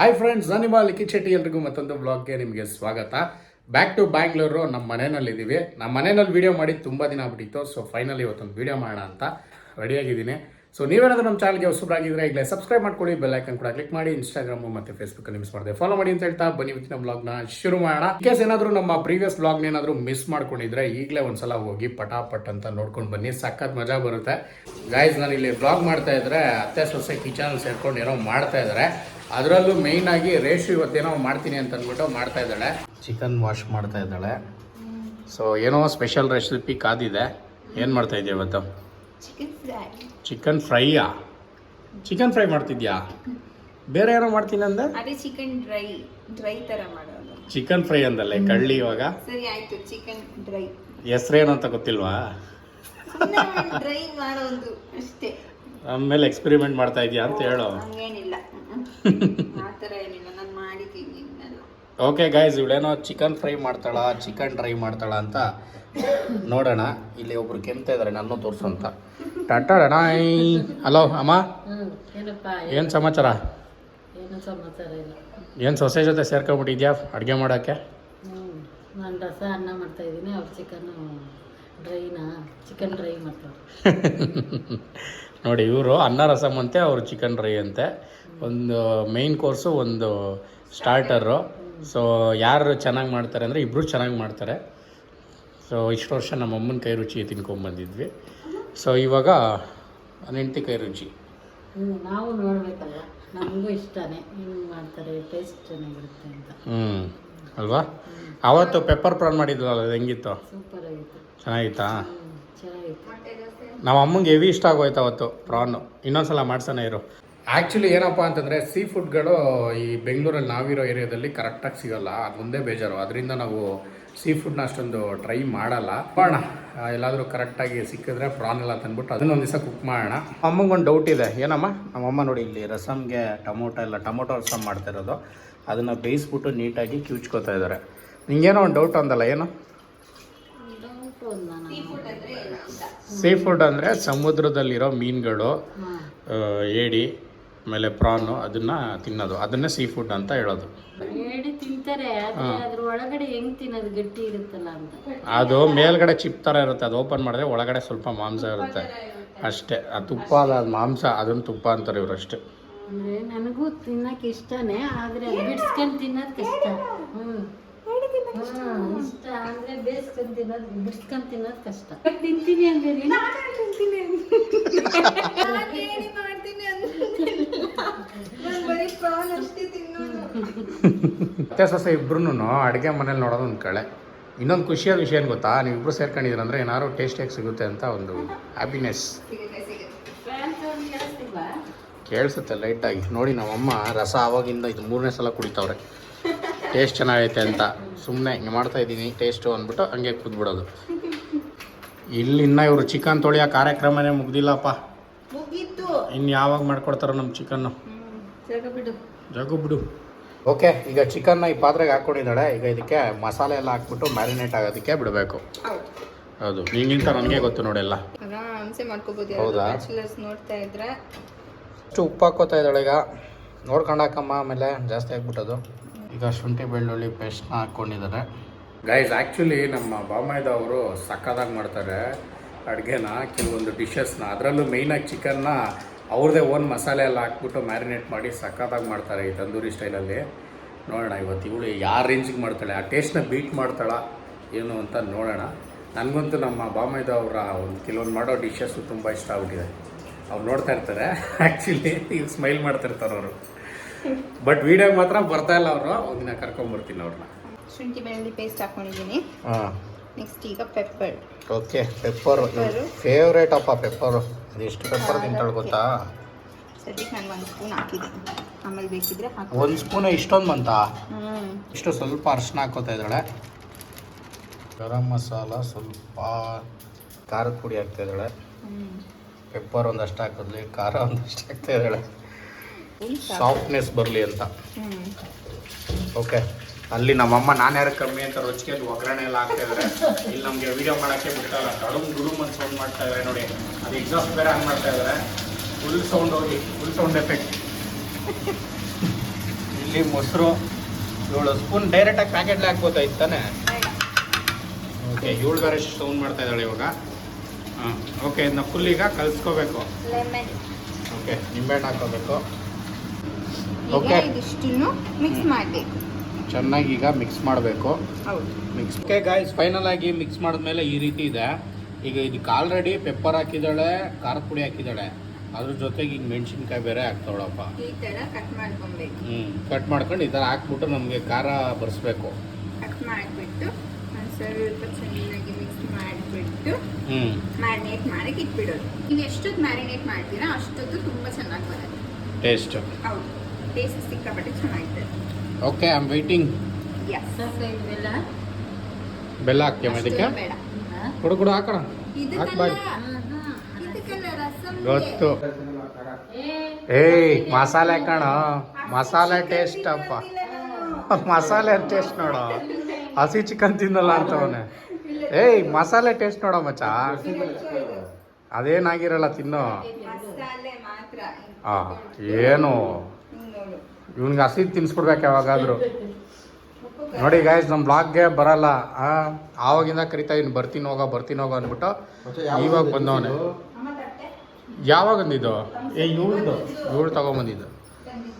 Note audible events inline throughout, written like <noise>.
Hi friends ನಾನು ನಿಮ್ಮ ಲಿಖಿತ್ ಶೆಟ್ಟಿ ಎಲ್ರಿಗೂ ಮತ್ತೊಂದು ಬ್ಲಾಗ್ಗೆ ನಿಮಗೆ ಸ್ವಾಗತ. ಬ್ಯಾಕ್ ಟು ಬ್ಯಾಂಗ್ಳೂರು ನಮ್ಮ ಮನೆಯಲ್ಲಿದ್ದೀವಿ. ನಮ್ಮ ಮನೆಯಲ್ಲಿ ವೀಡಿಯೋ ಮಾಡಿ ತುಂಬ ದಿನ ಆಗ್ಬಿಟ್ಟಿತ್ತು. ಸೊ ಫೈನಲಿ ಇವತ್ತೊಂದು ವೀಡಿಯೋ ಮಾಡೋಣ ಅಂತ ರೆಡಿಯಾಗಿದ್ದೀನಿ ಸೊ ನೀವೇನಾದರೂ ನಮ್ಮ ಚಾನಲ್ಗೆ ಹೊಸಬ್ರಾಗಿದ್ರೆ ಈಗಲೇ ಸಬ್ಸ್ಕ್ರೈಬ್ ಮಾಡ್ಕೊಳ್ಳಿ. ಬೆಲ್ ಐಕನ್ ಕೂಡ ಕ್ಲಿಕ್ ಮಾಡಿ. ಇನ್ಸ್ಟಾಗ್ರಾಮು ಮತ್ತು ಫೇಸ್ಬುಕ್ಕಲ್ಲಿ ಮಿಸ್ ಮಾಡಿದೆ. ಫಾಲೋ ಮಾಡಿ ಅಂತ ಹೇಳ್ತಾ ಬನ್ನಿ ಇವತ್ತಿನ ಬ್ಲಾಗ್ನ ಶುರು ಮಾಡೋಣ. ಕೇಸ್ ಏನಾದರೂ ನಮ್ಮ ಪ್ರೀವಿಯಸ್ ಬ್ಲಾಗ್ನ ಏನಾದರೂ ಮಿಸ್ ಮಾಡ್ಕೊಂಡಿದ್ರೆ ಈಗಲೇ ಒಂದ್ಸಲ ಹೋಗಿ ಪಟಾಪಟ್ ಅಂತ ನೋಡ್ಕೊಂಡು ಬನ್ನಿ. ಸಖತ್ ಮಜಾ ಬರುತ್ತೆ. ಗಾಯ್ಸ್ ನಾನು ಇಲ್ಲಿ ಬ್ಲಾಗ್ ಮಾಡ್ತಾ ಇದ್ರೆ, ಅತ್ತೆ ಸೊಸೆ ಕಿಚನಲ್ಲಿ ಸೇರ್ಕೊಂಡು ಏನೋ ಮಾಡ್ತಾ ಇದ್ದಾರೆ ಅದರಲ್ಲೂ ಮೇಯ್ನ್ ಆಗಿ ರೇಷು ಇವತ್ತೇನೋ ಮಾಡ್ತೀನಿ ಅಂತ ಅಂದ್ಬಿಟ್ಟು ಮಾಡ್ತಾ ಇದ್ದಾಳೆ. ಚಿಕನ್ ವಾಶ್ ಮಾಡ್ತಾ ಇದ್ದಾಳೆ. ಸೊ ಏನೋ ಸ್ಪೆಷಲ್ ರೆಸಿಪಿ ಕಾದಿದೆ. ಏನು ಮಾಡ್ತಾ ಇದೆಯಾ ಇವತ್ತು? ಚಿಕನ್ ಫ್ರೈ ಚಿಕನ್ ಫ್ರೈಯಾ ಚಿಕನ್ ಫ್ರೈ ಮಾಡ್ತಿದ್ಯಾ? ಬೇರೆ ಏನೋ ಮಾಡ್ತೀನಿ ಅಂದ? ಅದೇ ಚಿಕನ್ ಡ್ರೈ ಡ್ರೈ ತರ ಮಾಡೋದು. ಚಿಕನ್ ಫ್ರೈ ಅಂದಲ್ಲ ಕಳ್ಳಿ ಇವಾಗ? ಸರಿ ಆಯ್ತು ಚಿಕನ್ ಡ್ರೈ ಹೆಸರೇನು ಅಂತ ಗೊತ್ತಿಲ್ವಾ? ಡ್ರೈ ಮಾಡೋದು ಅಷ್ಟೇ. ಆಮೇಲೆ ಎಕ್ಸ್ಪೆರಿಮೆಂಟ್ ಮಾಡ್ತಾ ಇದೀಯಾ ಅಂತ ಹೇಳೋ. ಹಂಗೇನಿಲ್ಲ. ಓಕೆ ಗಾಯ್ಸ್ ಇವಳೇನೋ ಚಿಕನ್ ಫ್ರೈ ಮಾಡ್ತಾಳ ಚಿಕನ್ ಡ್ರೈ ಮಾಡ್ತಾಳ ಅಂತ ನೋಡೋಣ. ಇಲ್ಲಿ ಒಬ್ರು ಕೆಮ್ತಾ ಇದಾರೆ ನನ್ನ ತೋರ್ಸು ಅಂತ. ಟಟಡಣ ಹಲೋ ಅಮ್ಮ. ಹ್ಮ್ ಏನಪ್ಪ ಏನು ಸಮಾಚಾರ? ಏನು ಸಮಾಚಾರ ಇಲ್ಲ. ಏನು ಸೊಸೆ ಜೊತೆ ಸೇರ್ಕೊಂಡ್ಬಿಟ್ಟಿದ್ಯಾ ಅಡುಗೆ ಮಾಡೋಕ್ಕೆ? ಹ್ಮ್ ನಾನು ರಸ ಅನ್ನ ಮಾಡ್ತಾ ಇದ್ದೀನಿ <laughs> ಅವ್ರು ಚಿಕನ್ ಡ್ರೈನಾ ಚಿಕನ್ ಡ್ರೈ ಮಾಡ್ತಾರೆ. ನೋಡಿ ಇವರು ಅನ್ನ ರಸಮ್ ಅಂತೆ ಅವರು ಚಿಕನ್ ಡ್ರೈ ಅಂತೆ. ಒಂದು ಮೇಯ್ನ್ ಕೋರ್ಸು ಒಂದು ಸ್ಟಾರ್ಟರು ಸೊ ಯಾರು ಚೆನ್ನಾಗಿ ಮಾಡ್ತಾರೆ ಅಂದರೆ ಇಬ್ಬರು ಚೆನ್ನಾಗಿ ಮಾಡ್ತಾರೆ. ಸೊ ಇಷ್ಟು ವರ್ಷ ನಮ್ಮ ಅಮ್ಮನ ಕೈ ರುಚಿ ತಿನ್ಕೊಂಬಂದಿದ್ವಿ ಸೊ ಇವಾಗ ಹೆಂಡತಿ ಕೈ ರುಚಿ. ಹ್ಞೂ ನಾವು ನೋಡಬೇಕಲ್ಲ ನಮಗೂ ಇಷ್ಟನೇ. ಹಿಂಗೆ ಮಾಡ್ತಾರೆ ಟೇಸ್ಟ್ ಚೆನ್ನಾಗಿರುತ್ತೆ ಅಂತ. ಹ್ಞೂ ಅಲ್ವಾ? ಆವತ್ತು ಪೆಪ್ಪರ್ ಪ್ರಾನ್ ಮಾಡಿದ್ವಲ್ಲ ಅದು ಹೆಂಗಿತ್ತು? ಸೂಪರ್ ಆಗಿತ್ತು. ಚೆನ್ನಾಗಿತ್ತಾ? ಚೆನ್ನಾಗಿತ್ತು. ನಮ್ಮ ಅಮ್ಮಂಗೆ ಹೆವಿ ಇಷ್ಟ ಆಗೋಯ್ತು ಅವತ್ತು ಪ್ರಾನು ಇನ್ನೊಂದ್ಸಲ ಮಾಡ್ಸೋಣ ಇರು. ಆ್ಯಕ್ಚುಲಿ ಏನಪ್ಪ ಅಂತಂದರೆ ಸೀ ಫುಡ್ಗಳು ಈ ಬೆಂಗಳೂರಲ್ಲಿ ನಾವಿರೋ ಏರಿಯಾದಲ್ಲಿ ಕರೆಕ್ಟಾಗಿ ಸಿಗೋಲ್ಲ. ಅದು ಮುಂದೆ ಬೇಜಾರು. ಅದರಿಂದ ನಾವು ಸೀ ಫುಡ್ನ ಅಷ್ಟೊಂದು ಟ್ರೈ ಮಾಡಲ್ಲ. ಮಾಡೋಣ. ಎಲ್ಲಾದರೂ ಕರೆಕ್ಟಾಗಿ ಸಿಕ್ಕಿದ್ರೆ ಪ್ರಾನ್ ಎಲ್ಲ ತಂದ್ಬಿಟ್ಟು ಅದನ್ನ ಒಂದು ದಿವಸ ಕುಕ್ ಮಾಡೋಣ. ಅಮ್ಮಂಗೆ ಒಂದು ಡೌಟ್ ಇದೆ. ಏನಮ್ಮ? ನಮ್ಮಮ್ಮ ನೋಡಿ ಇಲ್ಲಿ ರಸಮ್ಗೆ ಟೊಮೊಟೊ ಎಲ್ಲ, ಟೊಮೊಟೊ ರಸಮ್ ಮಾಡ್ತಾ ಇರೋದು ಅದನ್ನು ಬೇಯಿಸ್ಬಿಟ್ಟು ನೀಟಾಗಿ ಕಿವುಚ್ಕೋತಾ ಇದ್ದಾರೆ. ನಿಂಗೇನೋ ಒಂದು ಡೌಟ್ ಅಂದಲ್ಲ, ಏನು? ಸೀ ಫುಡ್ ಅಂದರೆ ಸಮುದ್ರದಲ್ಲಿರೋ ಮೀನುಗಳು ಏಡಿ ಆಮೇಲೆ ಪ್ರಾನು ಅದನ್ನ ತಿನ್ನೋದು. ಅದನ್ನೇ ಸೀ ಫುಡ್ ಅಂತ ಹೇಳೋದು. ಏಡಿ ತಿಂತಾರೆ ಒಳಗಡೆ ಹೆಂಗ್ ತಿನ್ನೋದು? ಗಟ್ಟಿ ಇರುತ್ತಲ್ಲ ಅಂತ. ಅದು ಮೇಲ್ಗಡೆ ಚಿಪ್ ಥರ ಇರುತ್ತೆ. ಅದು ಓಪನ್ ಮಾಡಿದ್ರೆ ಒಳಗಡೆ ಸ್ವಲ್ಪ ಮಾಂಸ ಇರುತ್ತೆ. ಅಷ್ಟೇ. ಆ ತುಪ್ಪ ಅಲ್ಲ ಅದು ಮಾಂಸ ಅದನ್ನ ತುಪ್ಪ ಅಂತಾರೆ ಇವ್ರು ಅಷ್ಟೇ. ಅಂದ್ರೆ ನನಗೂ ತಿನ್ನಕ್ಕೆ ಇಷ್ಟನೇ ಆದ್ರೆ ಅದು ಬಿಡ್ಸ್ಕೊಂಡು ತಿನ್ನೋದು ಕಷ್ಟ. ಹ್ಮ್. ಇಷ್ಟ. ಅಂದ್ರೆ ಬೇಯಿಸ್ಕೊಂಡು ತಿನ್ನೋದು ಬಿಡ್ಸ್ಕೊಂಡು ತಿನ್ನೋದು ಕಷ್ಟ. ತಿಂತೀನಿ ಅಂದ್ರೆ ನೀನು. ಮತ್ತೆ ಸೊಸೆ ಇಬ್ರು ಅಡುಗೆ ಮನೇಲಿ ನೋಡೋದು ಒಂದು ಕಳೆ. ಇನ್ನೊಂದು ಖುಷಿಯಾದ ವಿಷಯ ಏನು ಗೊತ್ತಾ? ನೀವಿಬ್ರು ಸೇರ್ಕೊಂಡಿದ್ದೀರ ಅಂದರೆ ಏನಾದ್ರು ಟೇಸ್ಟಿಯಾಗಿ ಸಿಗುತ್ತೆ ಅಂತ ಒಂದು ಹ್ಯಾಪಿನೆಸ್ ಕೇಳಿಸುತ್ತೆ ಲೈಟಾಗಿ ನೋಡಿ ನಮ್ಮಮ್ಮ ರಸ ಆವಾಗಿಂದ ಇದು ಮೂರನೇ ಸಲ ಕುಡಿತಾವ್ರೆ. ಟೇಸ್ಟ್ ಚೆನ್ನಾಗೈತೆ ಅಂತ. ಸುಮ್ಮನೆ ಹಿಂಗೆ ಮಾಡ್ತಾ ಇದ್ದೀನಿ ಟೇಸ್ಟು ಅಂದ್ಬಿಟ್ಟು ಹಂಗೆ ಕೂತ್ಬಿಡೋದು ಇಲ್ಲಿ ಇನ್ನೂ ಇವರು ಚಿಕನ್ ತೊಳೆಯೋ ಕಾರ್ಯಕ್ರಮನೇ ಮುಗ್ದಿಲ್ಲಪ್ಪ. ಇನ್ನು ಯಾವಾಗ ಮಾಡ್ಕೊಡ್ತಾರೋ ನಮ್ಮ ಚಿಕನ್ನು? ಜಗ ಬಿಡು. ಓಕೆ ಈಗ ಚಿಕನ್ನ ಈ ಪಾತ್ರೆಗೆ ಹಾಕ್ಕೊಂಡಿದ್ದಾಳೆ ಈಗ ಇದಕ್ಕೆ ಮಸಾಲೆ ಎಲ್ಲ ಹಾಕ್ಬಿಟ್ಟು ಮ್ಯಾರಿನೇಟ್ ಆಗೋದಕ್ಕೆ ಬಿಡಬೇಕು. ಹೌದು. ಹಿಂಗಿಂತ ನಿಂಗಿಂತ ನನಗೆ ಗೊತ್ತು ನೋಡೆಲ್ಲ ಹೌದಾ? ಅಷ್ಟು ಉಪ್ಪು ಹಾಕೋತಾ ಇದ್ದಾಳೆ ಈಗ. ನೋಡ್ಕೊಂಡು ಹಾಕಮ್ಮ ಆಮೇಲೆ ಜಾಸ್ತಿ ಆಗ್ಬಿಟ್ಟದು. ಈಗ ಶುಂಠಿ ಬೆಳ್ಳುಳ್ಳಿ ಪೇಸ್ಟ್ನ ಹಾಕ್ಕೊಂಡಿದ್ದಾರೆ ಗೈಸ್ ಆ್ಯಕ್ಚುಲಿ ನಮ್ಮ ಬಾಮಾಯ್ದ ಅವರು ಸಕ್ಕದಾಗಿ ಮಾಡ್ತಾರೆ ಅಡುಗೆನ. ಕೆಲವೊಂದು ಡಿಶಸ್ನ ಅದರಲ್ಲೂ ಮೇಯ್ನಾಗಿ ಚಿಕನ್ನ ಅವ್ರದ್ದೇ ಓನ್ ಮಸಾಲೆ ಎಲ್ಲ ಹಾಕ್ಬಿಟ್ಟು ಮ್ಯಾರಿನೇಟ್ ಮಾಡಿ ಸಖತ್ತಾಗಿ ಮಾಡ್ತಾರೆ ಈ ತಂದೂರಿ ಸ್ಟೈಲಲ್ಲಿ ನೋಡೋಣ ಇವತ್ತು ಇವಳು ಯಾವ ರೇಂಜಿಗೆ ಮಾಡ್ತಾಳೆ ಆ ಟೇಸ್ಟ್ನ ಬೀಟ್ ಮಾಡ್ತಾಳ ಏನು ಅಂತ ನೋಡೋಣ. ನನಗಂತೂ ನಮ್ಮ ಬಾಮೈದ ಅವರ ಒಂದು ಕೆಲವೊಂದು ಮಾಡೋ ಡಿಶಸ್ಸು ತುಂಬ ಇಷ್ಟ ಆಗ್ಬಿಟ್ಟಿದೆ. ಅವ್ರು ನೋಡ್ತಾ ಇರ್ತಾರೆ ಆ್ಯಕ್ಚುಲಿ ಈಗ ಸ್ಮೈಲ್ ಮಾಡ್ತಿರ್ತಾರೆ ಅವರು. ಬಟ್ ವಿಡಿಯೋಗೆ ಮಾತ್ರ ಬರ್ತಾ ಇಲ್ಲ ಅವರು ಒಂದಿನ ಕರ್ಕೊಂಬರ್ತೀನಿ ಅವ್ರನ್ನ. ಶುಂಠಿ ಬೆಳ್ಳುಳ್ಳಿ ಪೇಸ್ಟ್ ಹಾಕೊಂಡಿದ್ದೀನಿ. ಹಾಂ. ನೆಕ್ಸ್ಟ್ ಈಗ ಪೆಪ್ಪರ್ ಓಕೆ ಪೆಪ್ಪರು. ಫೇವ್ರೇಟ್ ಅಪ್ಪ ಪೆಪ್ಪರು ಅದು ಎಷ್ಟು ಪೆಪ್ಪರ್ ತಿಂತಾಳೆ ಗೊತ್ತಾ? ಸದ್ಯಕ್ಕೆ ನಾನು ಒಂದು ಸ್ಪೂನ್ ಹಾಕಿದ್ದೀನಿ ಆಮೇಲೆ ಬೇಕಿದ್ರೆ ಹಾಕಿ ಒಂದು ಸ್ಪೂನ್ ಇಷ್ಟೊಂದು ಬಂತಾ? ಇಷ್ಟು ಸ್ವಲ್ಪ ಅರ್ಶಿನ ಹಾಕೋತಾ ಇದ್ದಾಳೆ. ಗರಂ ಮಸಾಲ ಸ್ವಲ್ಪ ಖಾರದ ಪುಡಿ ಹಾಕ್ತಾ ಇದ್ದಾಳೆ. ಪೆಪ್ಪರ್ ಒಂದಷ್ಟು ಹಾಕಿದ್ಲಿ ಖಾರ ಒಂದಷ್ಟು ಹಾಕ್ತಾ ಇದ್ದಾಳೆ. ಸಾಫ್ಟ್ನೆಸ್ ಬರಲಿ ಅಂತ. ಓಕೆ ಅಲ್ಲಿ ನಮ್ಮಮ್ಮ ನಾನು ಯಾರು ಕಮ್ಮಿ ಅಂತ ರುಚಿಗೆ ಒಗ್ಗರಣೆ ಎಲ್ಲ ಹಾಕ್ತಾ ಇದ್ದಾರೆ ಇಲ್ಲಿ ನಮಗೆ ವಿಡಿಯೋ ಮಾಡಕ್ಕೆ ಬಿಟ್ಟಲ್ಲ ಕಡುಮ್ ಗುಡುಮ್ ಅಂತ ಸೌಂಡ್ ಮಾಡ್ತಾ ಇದ್ದಾರೆ ನೋಡಿ. ಅದು ಎಕ್ಸಾಸ್ಟ್ ಬೇರೆ ಆನ್ ಮಾಡ್ತಾ ಇದ್ದಾರೆ ಫುಲ್ ಸೌಂಡ್ ಹೋಗಿ. ಫುಲ್ ಸೌಂಡ್ ಎಫೆಕ್ಟ್ ಇಲ್ಲಿ ಮೊಸರು ಏಳು ಸ್ಪೂನ್ ಡೈರೆಕ್ಟಾಗಿ ಪ್ಯಾಕೆಟ್ ಹಾಕ್ಬೋದಾಯ್ತು ತಾನೆ? ಓಕೆ ಏಳು ಬೇರೆ ಸೌಂಡ್ ಮಾಡ್ತಾ ಇದ್ದಾಳೆ ಇವಾಗ. ಹಾಂ ಓಕೆ ಇದನ್ನ ಫುಲ್ ಈಗ ಕಲಿಸ್ಕೋಬೇಕು. ಓಕೆ ನಿಂಬೆಹಣ್ಣು ಹಾಕೋಬೇಕು ಓಕೆ ಇದಿಷ್ಟು ಮಿಕ್ಸ್ ಮಾಡಬೇಕು. ಚೆನ್ನಾಗಿ ಈಗ ಮಿಕ್ಸ್ ಮಾಡಬೇಕು. ಹೌದು. ಮಿಕ್ಸ್ ಓಕೆ ಗಾಯ್ಸ್ ಫೈನಲ್ ಆಗಿ ಮಿಕ್ಸ್ ಮಾಡಿದ್ಮೇಲೆ ಈ ರೀತಿ ಇದೆ. ಈಗ ಇದಕ್ಕೆ ಆಲ್ರೆಡಿ ಪೆಪ್ಪರ್ ಹಾಕಿದ್ದಾಳೆ ಖಾರ ಪುಡಿ ಹಾಕಿದ್ದಾಳೆ. ಅದ್ರ ಜೊತೆಗೆ ಈಗ ಮೆಣಸಿನ್ಕಾಯಿ ಬೇರೆ ಹಾಕ್ತಾವಳಪ್ಪ. ಮಾಡ್ಕೊಬೇಕು. ಹ್ಞೂ ಕಟ್ ಮಾಡ್ಕೊಂಡು ಈ ಥರ ಹಾಕ್ಬಿಟ್ಟು ನಮಗೆ ಖಾರ ಬರ್ಸ್ಬೇಕು. ಹ್ಞೂ ಮ್ಯಾರಿನೇಟ್ ಮಾಡಕ್ಕೆ ಇಟ್ಬಿಡೋದು. ನೀವು ಎಷ್ಟೊತ್ತು ಮ್ಯಾರಿನೇಟ್ ಮಾಡ್ತೀರಾ ಅಷ್ಟೊತ್ತು ತುಂಬ ಚೆನ್ನಾಗಿ ಬರುತ್ತೆ. ಟೇಸ್ಟ್ ಹೌದು. ಟೇಸ್ಟ್ ಸಿಕ್ಕಾಪಟ್ಟೆ ಚೆನ್ನಾಗಿದೆ ಓಕೆ ಐ ಆಮ್ ವೇಟಿಂಗ್ ಬೆಲ್ಲ? ಬೆಲ್ಲ ಅದಕ್ಕೆ ಹಾ? ಕೊಡು ಕೊಡು ಹಾಕೋಣ. ಹಾಕ್ ಬಾಯ್ ಇದಕ್ಕಲ್ಲ ಇದಕ್ಕಲ್ಲ ರಸಂ ಗೊತ್ತು. ಏಯ್ ಮಸಾಲೆ ಕಣ. ಮಸಾಲೆ ಟೇಸ್ಟ್ ಅಪ್ಪ. ಮಸಾಲೆ ಟೇಸ್ಟ್ ನೋಡೋ. ಹಸಿ ಚಿಕನ್ ತಿನ್ನಲ್ಲ ಅಂತವನೆ ಏಯ್ ಮಸಾಲೆ ಟೇಸ್ಟ್ ನೋಡೋ ಮಚ್ಚ. ಅದೇನಾಗಿರಲ್ಲ ತಿನ್ನೋ. ಮಸಾಲೆ ಮಾತ್ರ. ಆ ಏನು? ಇವ್ನಿಗೆ ಹಸಿ ತಿನ್ಸ್ಬಿಡ್ಬೇಕು ಯಾವಾಗಾದರೂ. ನೋಡಿ ಗಾಯ್ಸ್ ನಮ್ಮ ಬ್ಲಾಗ್ಗೆ ಬರಲ್ಲ. ಆವಾಗಿಂದ ಕರಿತಾ ಇನ್ನು ಬರ್ತೀನಿ ಹೋಗ ಬರ್ತೀನಿ ಹೋಗ ಅಂದ್ಬಿಟ್ಟು ಇವಾಗ ಬಂದವನೇ. ಯಾವಾಗ ಬಂದಿದ್ದು? ಏ ಇವಳು ಇವಳು ತಗೊಂಬಂದಿದ್ದು.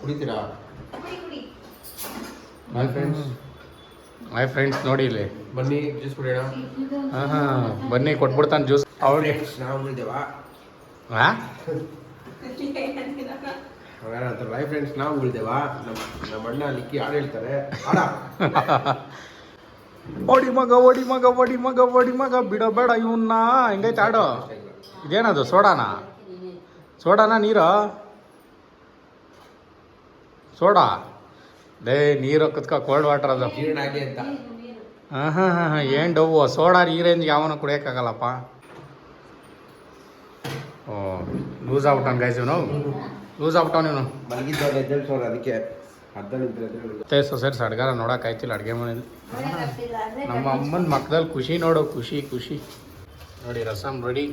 ಕುಡಿತೀರಾ? ಕುಡಿ ಕುಡಿ ಮೈ ಫ್ರೆಂಡ್ಸ್ ಮೈ ಫ್ರೆಂಡ್ಸ್ ನೋಡಿ ಇಲ್ಲಿ. ಬನ್ನಿ ಜ್ಯೂಸ್ ಕುಡಿಯೋಣ. ಹಾಂ ಹಾಂ ಬನ್ನಿ ಕೊಟ್ಬಿಡ್ತಾನೆ ಜ್ಯೂಸ್ ಅವ್ರಿಗೆ ನಾವು ಹಾಗಾದ್ರೆ ಅಂತ ಮೈ ಫ್ರೆಂಡ್ಸ್ ನಾವು ಉಳಿದೇವಾ? ನಮ್ಮ ನಮ್ಮ ಅಣ್ಣ ನಿಕ್ಕಿ ಹಾಡು ಹೇಳ್ತಾರೆ. <laughs> ಓಡಿ ಮಗ ಓಡಿ ಮಗ ಓಡಿ ಮಗ ಓಡಿ ಮಗ ಬಿಡೋ ಬೇಡ ಇವನ್ನ ಹೆಂಗೈತೆ ಆಡೋ ಇದೇನದು ಸೋಡಾನ? ಸೋಡಾನ ನೀರು? ಸೋಡಾ? ಡೇ ನೀರು ಕುತ್ಕ ಕೋಲ್ಡ್ ವಾಟರ್ ಅದು. ಅಂತ. ಹಾಂ ಹಾಂ ಹಾಂ ಹಾಂ ಏನು ಡವ್ವು? ಸೋಡಾ ಈ ರೇಂಜ್ಗೆ ಯಾವನು ಕುಡಿಯೋಕ್ಕಾಗಲ್ಲಪ್ಪ. ಓ ಲೂಸ್ ಆಗ್ಬಿಟ್ಟು ಗೈಸ್ ಇವನು? ಲೂಸ್ ಆಗ್ಬಿಟ್ಟವ್ನು ನೀನು. ಎದ್ದೇಳ್ಸೋರು ಅದಕ್ಕೆ ಅರ್ಧ ಸರಿ ಸಡ್ಗಾರ ನೋಡೋಕ್ಕಾಯ್ತಿಲ್ಲ ಅಡುಗೆ ಮನೇಲಿ ನಮ್ಮ ಅಮ್ಮನ ಮಕ್ಕದಲ್ಲಿ ಖುಷಿ ನೋಡು ಖುಷಿ ಖುಷಿ. ನೋಡಿ ರಸಮ್ ರೆಡಿ.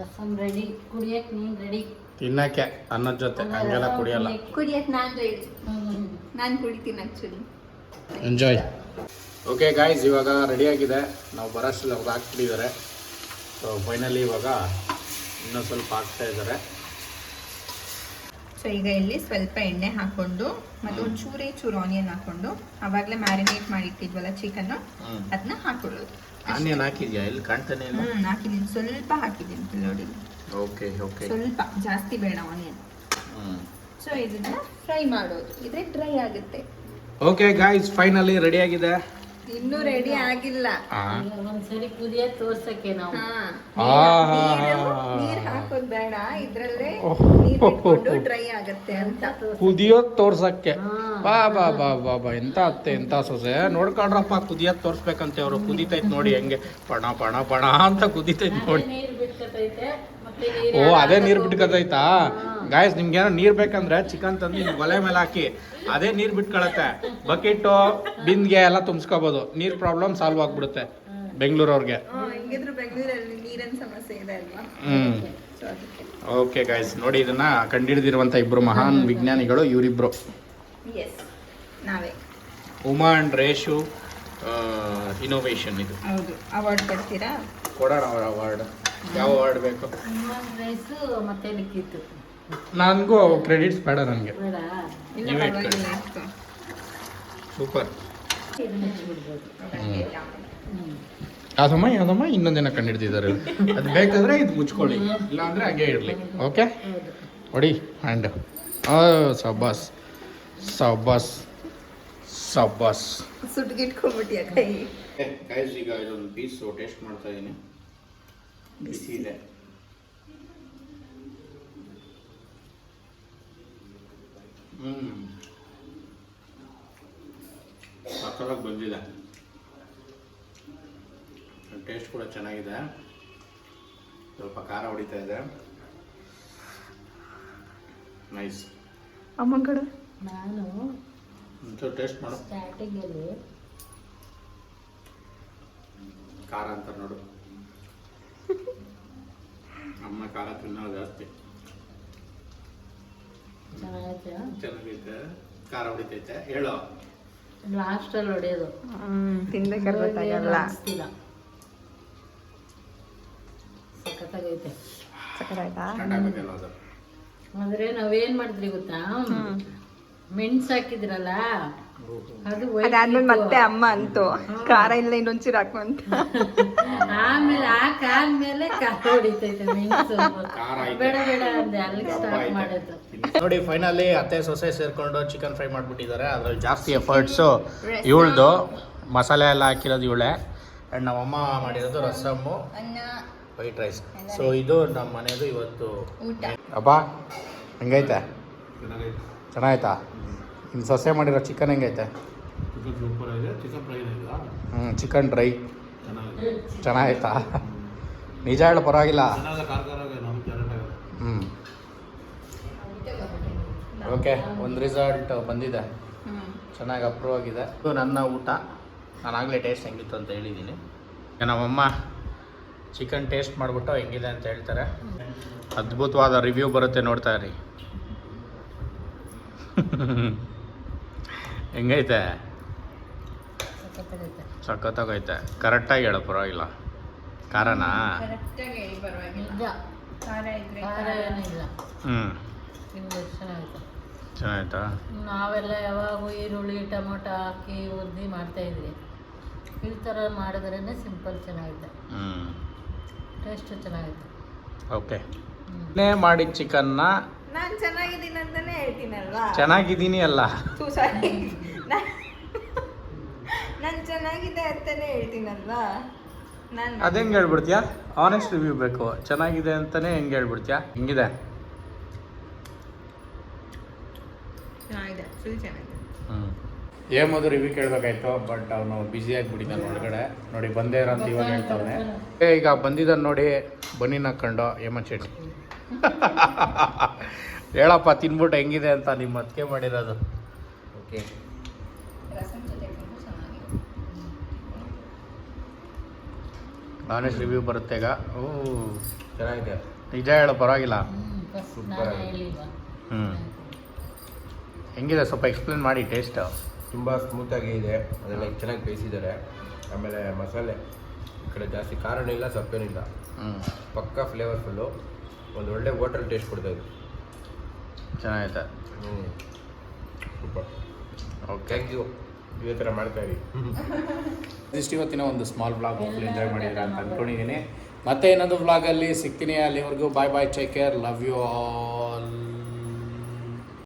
ರಸಮ್ ರೆಡಿ ಕುಡಿಯಕ್ ನೀನ್ ರೆಡಿ. ತಿನ್ನಕ್ಕೆ ಅನ್ನದ ಜೊತೆ. ಹಂಗೆಲ್ಲ ಕುಡಿಯಲ್ಲ. ಕುಡಿಯಕ್ ನಾನ್ ರೆಡಿ ನಾನು ಕುಡಿತೀನಿ ಆಕ್ಚುಲಿ ಎಂಜಾಯ್ ಓಕೆ ಗಾಯ್ಸ್ ಇವಾಗ ರೆಡಿಯಾಗಿದೆ ನಾವು ಬರೋಷ್ಟು ಅವಾಗ ಹಾಕ್ಬಿಟ್ಟಿದ್ದಾರೆ. ಸೊ ಫೈನಲಿ ಇವಾಗ ಇನ್ನೂ ಸ್ವಲ್ಪ ಹಾಕ್ತಾ ಇದ್ದಾರೆ. ಸೊ ಈಗ ಇಲ್ಲಿ ಸ್ವಲ್ಪ ಎಣ್ಣೆ ಹಾಕೊಂಡು ಮತ್ತೆ ಒಂದು ಚೂರೇ ಚೂರು ಆನಿಯನ್ ಹಾಕೊಂಡು ಅವಾಗಲೇ ಮ್ಯಾರಿನೇಟ್ ಮಾಡಿಟ್ಟಿದ್ವಲ್ಲ ಚಿಕನ್ ಅದನ್ನ ಹಾಕೊಳ್ಳೋದು. ಆನಿಯನ್ ಹಾಕಿದ್ಯಾ? ಇಲ್ಲಿ ಕಾಣ್ತಾನೆ ಇಲ್ಲ? ಹ್ಮ್ ಹಾಕಿದ್ದೀನಿ. ಸ್ವಲ್ಪ ಹಾಕಿದ್ದೀನಿ ನೋಡಿ. ಓಕೆ ಓಕೆ ಸ್ವಲ್ಪ ಜಾಸ್ತಿ ಬೇಡ ಆನಿಯನ್ ಸೊ ಇದನ್ನ ಫ್ರೈ ಮಾಡೋದು. ಇದ್ರೆ ಡ್ರೈ ಆಗುತ್ತೆ. ಓಕೆ ಗಾಯ್ಸ್ ಫೈನಲಿ ರೆಡಿಯಾಗಿದೆ ಇನ್ನೂ ರೆಡಿ ಆಗಿಲ್ಲ. ಈಗ ಒಂದ್ಸರಿ ಕುದಿಯ ತೋರ್ಸಕ್ಕೆ ನಾವು. ಹಾ. ಆಹಾ. ನೀರ್ ಹಾಕೋದ್ ಬೇಡ. ಇದ್ರಲ್ಲೇ ಓಹ್. ನೀರ್ ಡ್ರೈ <laughs> ಆಗತ್ತೆ ಅಂತ ಕುದಿಯೋದ್ ತೋರ್ಸಕ್ಕೆ. ಬಾ ಬಾ ಬಾ ಬಾ ಬಾ. ಎಂತ ಅತ್ತೆ ಎಂತ ಸೊಸೆ? ನೋಡ್ಕೊಂಡ್ರಪ್ಪ ಕುದಿಯೋದ್ ತೋರ್ಸ್ಬೇಕಂತೆ ಅವರು. ಕುದಿತೈತ್ ನೋಡಿ ಹೆಂಗೆ. ಪಣ ಪಣ ಪಣ ಅಂತ ಕುದಿತೈತ್ ನೋಡಿ. ನೀರ್ ಓ ಅದೇ ನೀರ್ ಬಿಟ್ಕೊತೈತಾ ಗಾಯಸ್ ನಿಮ್ಗೆ ಏನೋ ನೀರ್ ಬೇಕಂದ್ರೆ ಚಿಕನ್ ತಂದು ಹಿಂಗ್ ಒಲೆ ಮೇಲೆ ಹಾಕಿ. ಅದೇ ನೀರ್ ಬಿಟ್ಕೊಳತ್ತೆ. ಬಕೆಟ್ ಬಿಂದ್ಗೆ ಎಲ್ಲ ತುಂಬಿಸ್ಕೋಬಹುದು ನೀರ್ ಪ್ರಾಬ್ಲಮ್ ಸಾಲ್ವ್ ಆಗ್ಬಿಡುತ್ತೆ ಬೆಂಗಳೂರವ್ರಿಗೆ. ಹೆಂಗಿದ್ರು ಬೆಂಗಳೂರಲ್ಲಿ ನೀರಿನ ಸಮಸ್ಯೆ ಇದೆ ಅಲ್ವಾ? ಹ್ಮ್. ಓಕೆ ಗಾಯ್ಸ್ ನೋಡಿ ಇದನ್ನ ಕಂಡಿಡಿದಿರುವಂತ ಇಬ್ರು ಮಹಾನ್ ವಿಜ್ಞಾನಿಗಳು ಇವರಿಬ್ರು. ಎಸ್ ನಾವೇ. ಉಮಾ ಅಂಡ್ ರೇಷು ಇನೋವೇಷನ್ ಇದು. ಹೌದು ಅವಾರ್ಡ್ ಕೊಡ್ತೀರಾ? ಕೊಡೋಣ ಅವರ ಅವಾರ್ಡ್ ಯಾವ ಆಡಬೇಕು ಬೇಕು? ರೈಸು ಮತ್ತೆ ಲಿಕ್ಕಿತ್ತು ನನಗೂ ಕ್ರೆಡಿಟ್ಸ್ ಬೇಡ ನನಗೆ. ಬೇಡ. ಇಲ್ಲ ನೀವೇ ಪರವಾಗಿಲ್ಲ. ಇತ್ತು. ಸೂಪರ್ ಇದನ್ನ ಹಚ್ಬಿಡ್ಬೋದು ಯಾವ್ದಮ್ಮ ಯಾವ್ದಮ್ಮ ಇನ್ನೊಂದಿನ ಕಂಡಿಡ್ತಿದ್ದಾರೆ ಅದು ಬೇಕಾದ್ರೆ ಇದು ಮುಚ್ಕೊಳ್ಳಿ ಇಲ್ಲ ಅಂದ್ರೆ ಹಾಗೆ ಇರಲಿ. ಓಕೆ ಹೊಡಿ ಹ್ಯಾಂಡ್ ಸಬ್ಬಾಸ್. ಸಬ್ಬಾಸ್. ಸಬ್ಬಾಸ್. ಸುಟ್ಗಿಟ್ಕೊಂಡ್ಬಿಟ್ಟಿಯ ಕೈ? ಗೈಸ್ ಈಗ ಇದೊಂದು ಪೀಸ್ ಟೇಸ್ಟ್ ಮಾಡ್ತಾ ಇದ್ದೀನಿ ಬಿಸಿ ಇದೆ ಹ್ಮ್. ಸಕ್ಕತ್ತಾಗಿ ಬಂದಿದೆ. ಟೇಸ್ಟ್ ಕೂಡ ಚೆನ್ನಾಗಿದೆ. ಸ್ವಲ್ಪ ಖಾರ ಹೊಡಿತಾ ಇದೆ. ನೈಸ್. ಅಮ್ಮ ಕಡೆ? ನಾನು ಒಂಚೂರು ಟೇಸ್ಟ್ ಮಾಡು. ಸ್ಟಾರ್ಟಿಂಗಲ್ಲಿ ಖಾರ ಅಂತ ನೋಡು. ಅಮ್ಮ ಖಾರ ತಿನ್ನೋದು ಜಾಸ್ತಿ. ಚೆನ್ನಾಗೈತೆ? ಚೆನ್ನಾಗೈತೆ. ಖಾರ ಹೊಡಿತೈತೆ. ಹೇಳು? ಲಾಸ್ಟಲ್ಲಿ ಹೊಡೆಯೋದು. ಹ್ಮ್ ತಿನ್ಬೇಕಾದ್ರೆ ಗೊತ್ತಾಗಲ್ಲ. ಅನ್ಸ್ತಿಲ್ಲ. ಸಖತ್ತಾಗೈತೆ. ಸ್ಟಾರ್ಟ್ ಆಗ್ಬೇಕಲ್ಲ ಅದು. ಆದ್ರೆ ನಾವೇನ್ ಮಾಡಿದ್ರಿ ಗೊತ್ತಾ? ಮೆಣಸು ಹಾಕಿದ್ರಲ್ಲ? ಅದಾದ್ಮೇಲೆ. ಮತ್ತೆ ಅಮ್ಮ ಅಂತು ಖಾರ ಇಲ್ಲ ಇನ್ನೊಂಚೂರು ಹಾಕು ಅಂತ <laughs> ಆಮೇಲೆ ಆ ಮೇಲೆ ಮೆಣಸು. ಖಾರ ಐತೆ. ಬೇಡ ಬೇಡ ಅಂದೆ ಅಲ್ಲಿಗೆ ಸ್ಟಾರ್ಟ್ ಮಾಡೋದು. ನೋಡಿ ಫೈನಲಿ ಅತ್ತೆ ಸೊಸೆ ಸೇರ್ಕೊಂಡು ಚಿಕನ್ ಫ್ರೈ ಮಾಡ್ಬಿಟ್ಟಿದ್ದಾರೆ. ಅದ್ರಲ್ಲಿ ಜಾಸ್ತಿ ಎಫರ್ಟ್ಸು ಇವಳ್ದು. ಮಸಾಲೆ ಎಲ್ಲ ಹಾಕಿರೋದು ಇವಳೆ. ಆ್ಯಂಡ್ ನಮ್ಮಮ್ಮ ಮಾಡಿರೋದು ರಸಮ್ಮು ವೈಟ್ ರೈಸ್ ಸೊ ಇದು. ನಮ್ಮ ಮನೆಯದು ಇವತ್ತು ಅಬ್ಬಾ ಹಂಗೈತೆ? ಚೆನ್ನಾಗೈತಾ. ಚೆನ್ನಾಯ್ತಾ ಇನ್ನು ಸೊಸೆ ಮಾಡಿರೋ ಚಿಕನ್ ಹೆಂಗೈತೆ ಚಿಕನ್ ಸೂಪರ್ ಆಗಿದೆ. ಚಿಕನ್ ಫ್ರೈ ಇದೆ ಹ್ಞೂ ಚಿಕನ್ ಡ್ರೈ ಚೆನ್ನಾಗಿದೆ. ಚೆನ್ನಾಯ್ತಾ ನಿಜ ಹೇಳು ಪರವಾಗಿಲ್ಲ. ಹ್ಞೂ ಓಕೆ ಒಂದು ರಿಸಲ್ಟ್ ಬಂದಿದೆ. ಚೆನ್ನಾಗಿ ಅಪ್ರೂವ್ ಆಗಿದೆ. ಇದು ನನ್ನ ಊಟ. ನಾನು ಆಗಲೇ ಟೇಸ್ಟ್ ಹೆಂಗಿತ್ತು ಅಂತ ಹೇಳಿದ್ದೀನಿ ನಮ್ಮಮ್ಮ ಚಿಕನ್ ಟೇಸ್ಟ್ ಮಾಡಿಬಿಟ್ಟು ಹೆಂಗಿದೆ ಅಂತ ಹೇಳ್ತಾರೆ. ಅದ್ಭುತವಾದ ರಿವ್ಯೂ ಬರುತ್ತೆ ನೋಡ್ತಾ ಇರಿ. <laughs> ಹೆಂಗೈತೆ? ಸಖತ್ತಾಗೈತೆ. ಕರೆಕ್ಟಾಗಿ ಹೇಳೋ ಪರವಾಗಿಲ್ಲ. ಕಾರಣ ಕರೆಕ್ಟಾಗಿ ಹೇಳಿ ಪರವಾಗಿಲ್ಲ. ನಿಜ ಖಾರ ಇದ್ರೆ ಖಾರ ಏನಿಲ್ಲ. ಹ್ಞೂ ಇನ್ನು ಚೆನ್ನಾಗೈತೆ. ಚೆನ್ನಾಯ್ತಾ ನಾವೆಲ್ಲ ಯಾವಾಗೂ ಈರುಳ್ಳಿ ಟೊಮೊಟೊ ಹಾಕಿ ಉದ್ದಿ ಮಾಡ್ತಾ ಇದ್ವಿ. ಈ ಥರ ಮಾಡಿದ್ರೇ ಸಿಂಪಲ್ ಚೆನ್ನಾಗಿದೆ ಹ್ಞೂ ಟೇಸ್ಟ್ ಚೆನ್ನಾಗಿದೆ ಓಕೆ. ಮಾಡಿದ ಚಿಕನ್ನ. ನಾನು ಚೆನ್ನಾಗಿದ್ದೀನಿ ಅಂತಾನೆ ಹೇಳ್ತೀನಲ್ವಾ? ಚೆನ್ನಾಗಿದ್ದೀನಿ ಅಲ್ಲ. ನಾನ್ ಚೆನ್ನಾಗಿದೆ ಅಂತಾನೆ ಹೇಳ್ತೀನಲ್ವಾ? ನಾನು ಅದು ಹೆಂಗೆ ಹೇಳ್ಬಿಡ್ತೀಯಾ? ಆನೆಸ್ಟ್ ರಿವ್ಯೂ ಬೇಕು. ಚೆನ್ನಾಗಿದೆ ಅಂತಾನೆ ಹೆಂಗೆ ಹೇಳ್ಬಿಡ್ತೀಯಾ? ಹೆಂಗಿದೆ. ಚೆನ್ನಾಗಿದೆ. ಫುಲ್ ಚೆನ್ನಾಗಿದೆ. ಹ್ಞೂ ಏಮದು ರಿವ್ಯೂ ಕೇಳಬೇಕಾಯ್ತು? ಬಟ್ ಅವನು ಬ್ಯುಸಿ ಆಗಿಬಿಟ್ಟಿದ್ದಾನೆ ಒಳಗಡೆ ನೋಡಿ ಬಂದೇ ಇರೋ ಅಂತ ಇವಾಗ ಹೇಳ್ತಾವನೆ. ಏ ಈಗ ಬಂದಿದ್ದಾನೆ ನೋಡಿ. ಬನ್ನಿ ಹಾಕೊಂಡು ಹೇಮ ಚೆಟ್ಟಿ <laughs> ಹೇಳಪ್ಪ ತಿನ್ಬಿಟ್ಟು ಹೆಂಗಿದೆ ಅಂತ ನಿಮ್ಮ ಅದಕ್ಕೆ ಮಾಡಿರೋದು. ಓಕೆ ರಸಂ ಜೊತೆ ತಿಂದು ಚೆನ್ನಾಗಿದೆ ಆನೆಸ್ಟ್ ರಿವ್ಯೂ ಬರುತ್ತೆ ಈಗ. ಓ ಚೆನ್ನಾಗಿದೆ. ನಿಜ ಹೇಳೋ ಪರವಾಗಿಲ್ಲ. ನಾನು. ಹೇಳಿಲ್ವಾ ಹ್ಞೂ ಹೆಂಗಿದೆ? ಸ್ವಲ್ಪ ಎಕ್ಸ್ಪ್ಲೇನ್ ಮಾಡಿ ಟೇಸ್ಟ್ ತುಂಬ ಸ್ಮೂತಾಗಿ ಇದೆ. ಅದೆಲ್ಲ ಚೆನ್ನಾಗಿ ಬೇಯಿಸಿದ್ದಾರೆ. ಆಮೇಲೆ ಮಸಾಲೆ ಈ ಕಡೆ ಜಾಸ್ತಿ ಖಾರನೂ ಇಲ್ಲ ಸಪ್ಪೇನಿಲ್ಲ. ಹ್ಞೂ ಪಕ್ಕ ಫ್ಲೇವರ್ಫುಲ್ಲು ಒಂದು ಒಳ್ಳೆ ಹೋಟೆಲ್ ಟೇಸ್ಟ್ ಕೊಡ್ತಾ ಇದೆ. ಚೆನ್ನಾಗೈತೆ. ಹ್ಞೂ ಸೂಪರ್ ಓಕೆ ಥ್ಯಾಂಕ್ ಯು ಇದೇ ಥರ ಮಾಡ್ತಾ ಇರಿ. <laughs> ಇಷ್ಟು ಇವತ್ತಿನ ಒಂದು ಸ್ಮಾಲ್ ಬ್ಲಾಗ್ ಹೋಗ್ಲಿ ಎಂಜಾಯ್ ಮಾಡಿದ್ರೆ ಅಂತ ಅಂದ್ಕೊಂಡಿದ್ದೀನಿ ಮತ್ತೆ ಇನ್ನೊಂದು ಬ್ಲಾಗಲ್ಲಿ ಸಿಗ್ತೀನಿ. ಅಲ್ಲಿವರೆಗೂ bye bye take care love you all